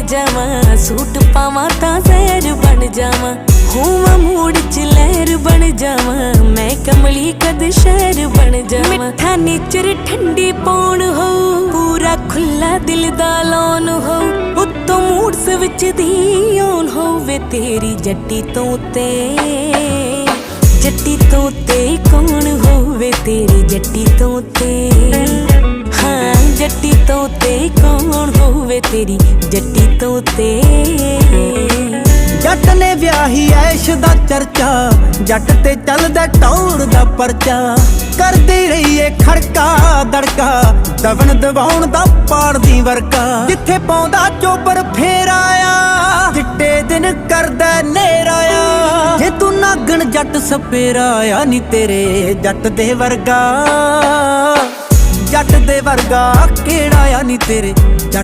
ਬਣ ਜਾਵਾਂ, ਸੂਟ ਪਾਵਾਂ ਤਾਂ ਜ਼ਹਿਰ ਬਣ ਜਾਵਾਂ। ਹੋਵਾਂ ਮੂਡ ਚ ਲਹਿਰ ਬਣ ਜਾਵਾਂ, ਮੈਂ ਕਮਲੀ ਕਦ ਸ਼ਹਿਰ ਬਣ ਜਾਵਾਂ। ਮਿੱਠਾ ਨੇਚਰ ਠੰਡੀ ਪੌਣ ਹੋ ਪੂਰਾ ਖੁੱਲਾ ਦਿਲ ਦਾ ਲੋਨ ਹੋ ਉੱਤੋਂ ਮੂਡ ਸਵਿਚ ਦੀ ਔਨ ਹੋਵੇ ਤੇਰੀ ਜੱਟੀ ਤੋਂ ਤੇ ਜੱਟੀ ਤੋਂ ਤੇ ਕੌਣ ਹੋਵੇ ਤੇਰੀ ਜੱਟੀ ਤੋਂ ਤੇ ਹਾਂ, ਜੱਟੀ ਤੋਂ ਤੇ ਕੌਣ ਹੋਵੇ ਤੇਰੀ ਜੱਟੀ ਤੋਂ ਤੇ ਜੱਟ ਨੇ ਵਿਆਹੀ ਐਸ਼ ਦਾ ਚਰਚਾ, ਜੱਟ ਤੇ ਚੱਲਦਾ ਟੌਰ ਦਾ ਪਰਚਾ। ਕਰਦੀ ਰਹੀਏ ਖੜਕਾ ਦੜਕਾ, ਦਵਣ ਦਵਾਉਣ ਦਾ ਪਾੜਦੀ ਵਰਕਾ। ਜਿੱਥੇ ਪਾਉਂਦਾ ਚੋਬਰ ਫੇਰ ਆਇਆ, ਚਿੱਟੇ ਦਿਨ ਕਰਦਾ ਨੇਰਾ ਆ ਜੇ ਤੂੰ ਨਾਗਣ ਜੱਟ ਸਪੇਰਾ ਆ ਨੀ ਤੇਰੇ ਜੱਟ ਦੇ ਵਰਗਾ। ਜੱਟ ਦੇ ਵਰਗਾ ਕਿਹੜਾ ਆ ਨੀ ਤੇਰੇ ਜੱਟ